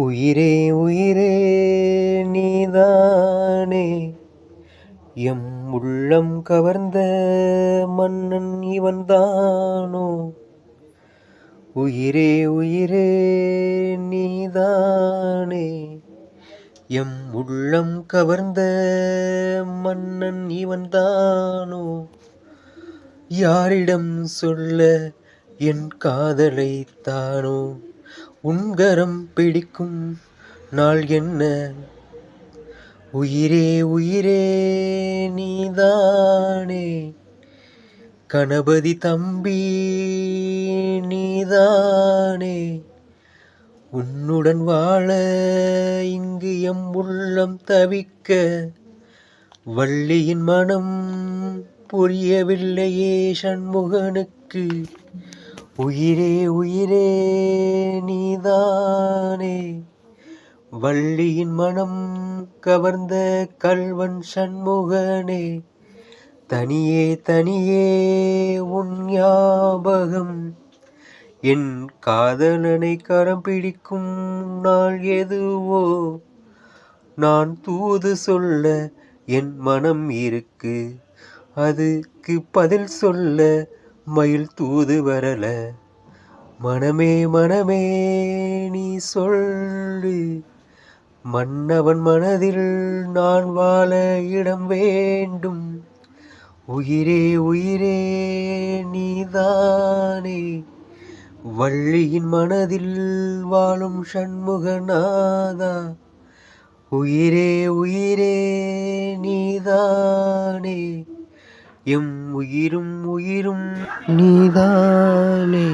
உயிரே உயிரே நீதானே. எம் உள்ளம் கவர்ந்த மன்னன் இவன்தானோ. உயிரே உயிரே நீதானே. எம் உள்ளம் கவர்ந்த மன்னன் இவன்தானோ. யாரிடம் சொல்ல என் காதலை தானோ உன்கரம் பிடிக்கும் நாள் என்ன? உயிரே உயிரே நீதானே. கணபதி தம்பி நீதானே. உன்னுடன் வாழ இங்கு எம் உள்ளம் தவிக்க வள்ளியின் மனம் புரியவில்லையே சண்முகனுக்கு. உயிரே உயிரே நீதானே. வள்ளியின் மனம் கவர்ந்த கல்வன் சண்முகனே தனியே தனியே உன் ஞாபகம். என் காதலனை கரம் பிடிக்கும் நாள் எதுவோ நான் தூது சொல்ல என் மனம் இருக்கு. அதுக்கு பதில் சொல்ல மயில் தூது வரல. மனமே மனமே நீ சொல்லு. மன்னவன் மனதில் நான் வாழ இடம் வேண்டும். உயிரே உயிரே நீதானே. வள்ளியின் மனதில் வாழும் சண்முகநாதா. உயிரே உயிரே நீதானே. எம் உயிரும் உயிரும். நீதானே.